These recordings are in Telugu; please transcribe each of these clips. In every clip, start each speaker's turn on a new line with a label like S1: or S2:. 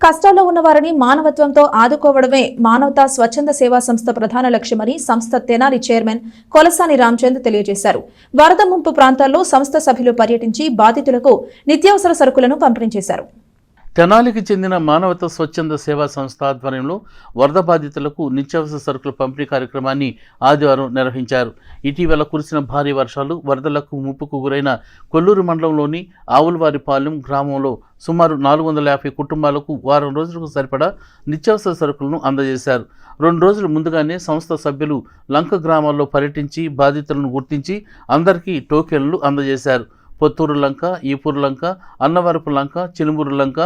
S1: కష్టాల్లో ఉన్నవారిని మానవత్వంతో ఆదుకోవడమే మానవతా స్వచ్ఛంద సేవా సంస్థ ప్రధాన లక్ష్యమని సంస్థ తెనాలి చైర్మన్ కొలసాని రామచంద్ తెలియజేశారు. వరద ముంపు ప్రాంతాల్లో సంస్థ సభ్యులు పర్యటించి బాధితులకు నిత్యావసర సరుకులను పంపిణీ చేశారు.
S2: తెనాలికి చెందిన మానవత స్వచ్ఛంద సేవా సంస్థ ఆధ్వర్యంలో వరద బాధితులకు నిత్యావసర సరుకుల పంపిణీ కార్యక్రమాన్ని ఆదివారం నిర్వహించారు. ఇటీవల కురిసిన భారీ వర్షాలు వరదలకు ముప్పుకు గురైన కొల్లూరు మండలంలోని ఆవులవారిపాలెం గ్రామంలో సుమారు నాలుగు వందల యాభై కుటుంబాలకు వారం రోజులకు సరిపడా నిత్యావసర సరుకులను అందజేశారు. రెండు రోజుల ముందుగానే సంస్థ సభ్యులు లంక గ్రామాల్లో పర్యటించి బాధితులను గుర్తించి అందరికీ టోకెన్లు అందజేశారు. పొత్తూరు లంక ఈపూరు లంక అన్నవరపు లంక చిలుమూరు లంక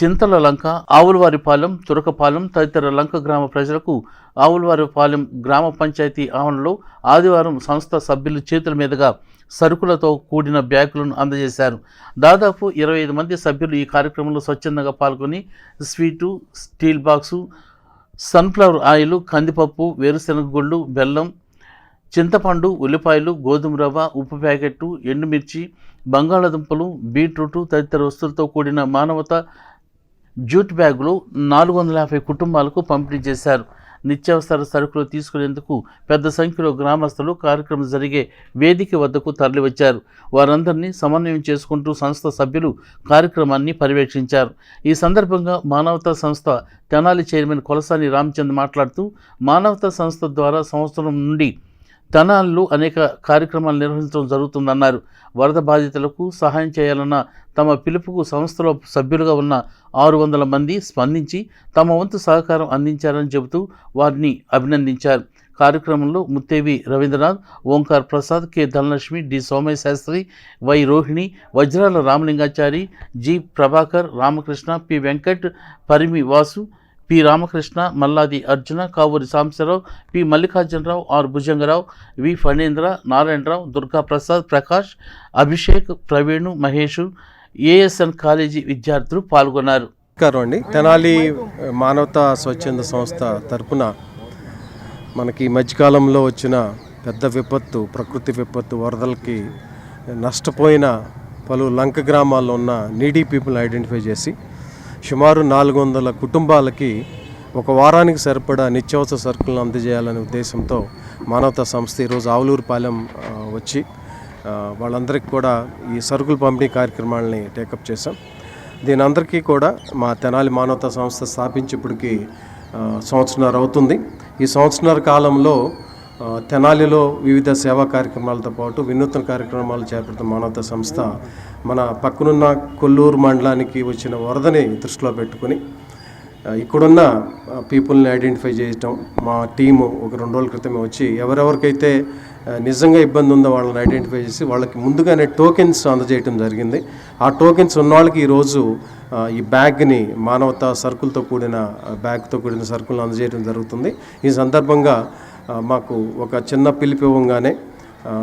S2: చింతల లంక ఆవులవారిపాలెం తురకపాలెం తదితర లంక గ్రామ ప్రజలకు ఆవులవారిపాలెం గ్రామ పంచాయతీ ఆవరణలో ఆదివారం సంస్థ సభ్యులు చేతుల మీదుగా సరుకులతో కూడిన బ్యాగులను అందజేశారు. దాదాపు ఇరవై ఐదు మంది సభ్యులు ఈ కార్యక్రమంలో స్వచ్ఛందంగా పాల్గొని sweet steel box sunflower oil కందిపప్పు వేరుశెనగ గుళ్ళు బెల్లం చింతపండు ఉల్లిపాయలు గోధుమ రవ్వ ఉప్పు ప్యాకెట్టు ఎండుమిర్చి బంగాళాదుంపలు బీట్రూటు తదితర వస్తువులతో కూడిన మానవత జూట్ బ్యాగులు నాలుగు వందల యాభై కుటుంబాలకు పంపిణీ చేశారు. నిత్యావసర సరుకులు తీసుకునేందుకు పెద్ద సంఖ్యలో గ్రామస్తులు కార్యక్రమం జరిగే వేదిక వద్దకు తరలివచ్చారు. వారందరినీ సమన్వయం చేసుకుంటూ సంస్థ సభ్యులు కార్యక్రమాన్ని పర్యవేక్షించారు. ఈ సందర్భంగా మానవతా సంస్థ తెనాలి చైర్మన్ కొలసాని రామచంద్ మాట్లాడుతూ మానవతా సంస్థ ద్వారా సంవత్సరం నుండి తెనాల్లో అనేక కార్యక్రమాలు నిర్వహించడం జరుగుతుందన్నారు. వరద బాధితులకు సహాయం చేయాలన్న తమ పిలుపుకు సంస్థలో సభ్యులుగా ఉన్న ఆరు వందల మంది స్పందించి తమ వంతు సహకారం అందించారని చెబుతూ వారిని అభినందించారు. కార్యక్రమంలో Muttevi Ravindranath Omkar Prasad K Dhanalakshmi D Somayya Sastri Y Rohini Vajrala Ramalingachari G Prabhakar Ramakrishna P Venkat Parimi Vasu P Ramakrishna Malladi Arjuna Kavuri Sambasivarao P Mallikarjunarao R Bhujangarao V Phanendra Narayanarao Durga Prasad Prakash Abhishek Praveen Mahesh ASN college విద్యార్థులు పాల్గొన్నారు.
S3: నమస్కారం అండి. తెనాలి మానవతా స్వచ్ఛంద సంస్థ తరపున మనకి ఈ మధ్యకాలంలో వచ్చిన పెద్ద విపత్తు ప్రకృతి విపత్తు వరదలకి నష్టపోయిన పలు లంక గ్రామాల్లో ఉన్న నీడీ పీపుల్ ఐడెంటిఫై చేసి సుమారు నాలుగు వందల కుటుంబాలకి ఒక వారానికి సరిపడా నిత్యావసర సరుకులను అందజేయాలనే ఉద్దేశంతో మానవతా సంస్థ ఈరోజు ఆవులూరుపాలెం వచ్చి వాళ్ళందరికీ కూడా ఈ సరుకులు పంపిణీ కార్యక్రమాలని టేకప్ చేశాం. దీని అందరికీ కూడా మా తెనాలి మానవతా సంస్థ స్థాపించిప్పటికి ఆ, సంవత్సరన్నర అవుతుంది. ఈ సంవత్సరన్నర కాలంలో తెనాలిలో వివిధ సేవా కార్యక్రమాలతో పాటు వినూత్న కార్యక్రమాలు చేపడుతున్న మానవత సంస్థ మన పక్కనున్న కొల్లూరు మండలానికి వచ్చిన వరదని దృష్టిలో పెట్టుకుని ఇక్కడున్న పీపుల్ని ఐడెంటిఫై చేయటం మా టీము ఒక రెండు రోజుల క్రితమే వచ్చి ఎవరెవరికైతే నిజంగా ఇబ్బంది ఉందో వాళ్ళని ఐడెంటిఫై చేసి వాళ్ళకి ముందుగానే టోకెన్స్ అందజేయటం జరిగింది. ఆ టోకెన్స్ ఉన్న వాళ్ళకి ఈరోజు ఈ బ్యాగ్ని మానవతా సరుకులతో కూడిన బ్యాగ్తో కూడిన సరుకులను అందజేయడం జరుగుతుంది. ఈ సందర్భంగా మాకు ఒక చిన్న పిలిపి ఇవ్వగానే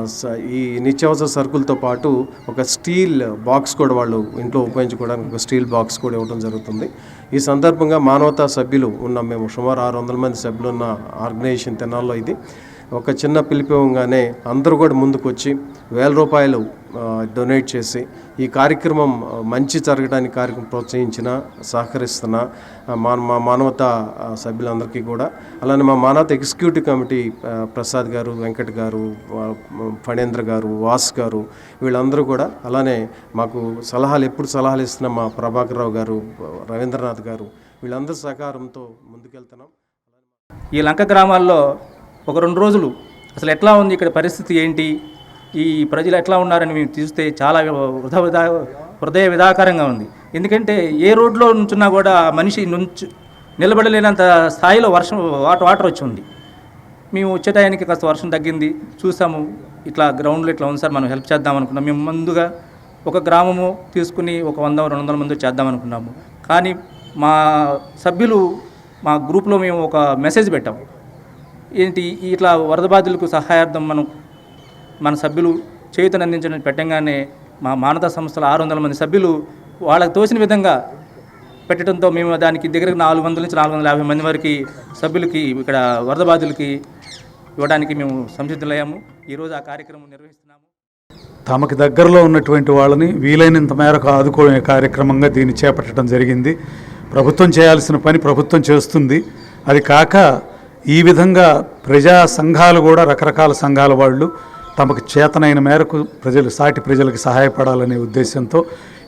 S3: స- ఈ నిత్యావసర సరుకులతో పాటు ఒక స్టీల్ బాక్స్ కూడా వాళ్ళు ఇంట్లో ఉపయోగించుకోవడానికి ఒక స్టీల్ బాక్స్ కూడా ఇవ్వడం జరుగుతుంది. ఈ సందర్భంగా మానవతా సభ్యులు ఉన్న మేము సుమారు ఆరు వందల మంది సభ్యులు ఉన్న ఆర్గనైజేషన్ తెనాల్లో ఇది. ఒక చిన్న పిలిపివ్వగానే అందరూ కూడా ముందుకు వచ్చి వేల రూపాయలు డొనేట్ చేసి ఈ కార్యక్రమం మంచి జరగడానికి కార్యక్రమం ప్రోత్సహించిన సహకరిస్తున్న మా మా మానవత సభ్యులందరికీ కూడా. అలానే మా మానవత ఎగ్జిక్యూటివ్ కమిటీ ప్రసాద్ గారు వెంకట్ గారు ఫణేంద్ర గారు వాస్ గారు వీళ్ళందరూ కూడా. అలానే మాకు సలహాలు ఎప్పుడు సలహాలు ఇస్తున్న మా ప్రభాకర్ రావు గారు రవీంద్రనాథ్ గారు వీళ్ళందరి సహకారంతో ముందుకెళ్తున్నాం.
S4: ఈ లంక గ్రామాల్లో ఒక రెండు రోజులు అసలు ఎట్లా ఉంది? ఇక్కడ పరిస్థితి ఏంటి? ఈ ప్రజలు ఎట్లా ఉన్నారని మేము చూస్తే చాలా వృధ హృదయ విధాకరంగా ఉంది. ఎందుకంటే ఏ రోడ్లో నుంచున్నా కూడా మనిషి నుంచు నిలబడలేనంత స్థాయిలో వర్షం వాటర్ వాటర్ వచ్చి ఉంది. మేము వచ్చే టయానికి కాస్త వర్షం తగ్గింది. చూసాము ఇట్లా గ్రౌండ్లో ఇట్లా ఉంది సార్ మనం హెల్ప్ చేద్దాం అనుకున్నాం. మేము ముందుగా ఒక గ్రామము తీసుకుని ఒక వంద రెండు వందల మంది చేద్దాం అనుకున్నాము. కానీ మా సభ్యులు మా గ్రూప్లో మేము ఒక మెసేజ్ పెట్టాం. ఏంటి ఇట్లా వరద బాధితులకు సహాయార్థం మనం మన సభ్యులు చేయుతను అందించడం పెట్టంగానే మా మానవతా సంస్థల ఆరు వందల మంది సభ్యులు వాళ్ళకు తోచిన విధంగా పెట్టడంతో మేము దానికి దగ్గర నాలుగు వందల నుంచి నాలుగు వందల యాభై మంది వరకు సభ్యులకి ఇక్కడ వరద బాధితులకి ఇవ్వడానికి మేము సంసిద్ధులయ్యాము. ఈరోజు ఆ కార్యక్రమం నిర్వహిస్తున్నాము.
S5: తమకు దగ్గరలో ఉన్నటువంటి వాళ్ళని వీలైనంత మేరకు ఆదుకునే కార్యక్రమంగా దీన్ని చేపట్టడం జరిగింది. ప్రభుత్వం చేయాల్సిన పని ప్రభుత్వం చేస్తుంది. అది కాక ఈ విధంగా ప్రజా సంఘాలు కూడా రకరకాల సంఘాల వాళ్ళు తమకు చేతనైన మేరకు ప్రజలు సాటి ప్రజలకు సహాయపడాలనే ఉద్దేశంతో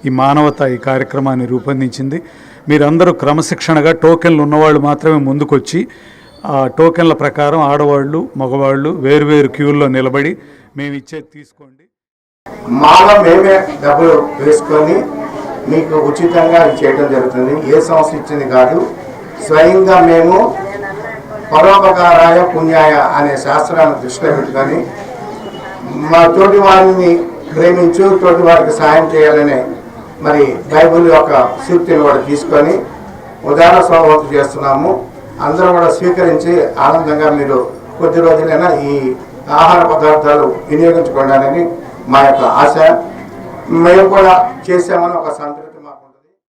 S5: ఈ మానవత ఈ కార్యక్రమాన్ని రూపొందించింది. మీరందరూ క్రమశిక్షణగా టోకెన్లు ఉన్నవాళ్ళు మాత్రమే ముందుకొచ్చి ఆ టోకెన్ల ప్రకారం ఆడవాళ్ళు మగవాళ్ళు వేరువేరు క్యూల్లో నిలబడి మేము ఇచ్చేది తీసుకోండి.
S6: మాలో మేమే డబ్బులు వేసుకొని మీకు ఉచితంగా చేయడం జరుగుతుంది. ఏ సంస్థ ఇచ్చింది కాదు. స్వయంగా మేము పరోపకారాయ పుణ్యాయ అనే శాస్త్రాన్ని దృష్టిలో పెట్టుకొని మా తోటి వారిని ప్రేమించు తోటి వారికి సాయం చేయాలనే మరి బైబుల్ యొక్క సూక్తిని కూడా తీసుకొని ఉదాహరణ స్వభావం చేస్తున్నాము. అందరూ కూడా స్వీకరించి ఆనందంగా మీరు కొద్ది రోజులైనా ఈ ఆహార పదార్థాలు వినియోగించుకోవడానికి మా యొక్క ఆశ. మేము కూడా చేసామని ఒక సంతృప్తి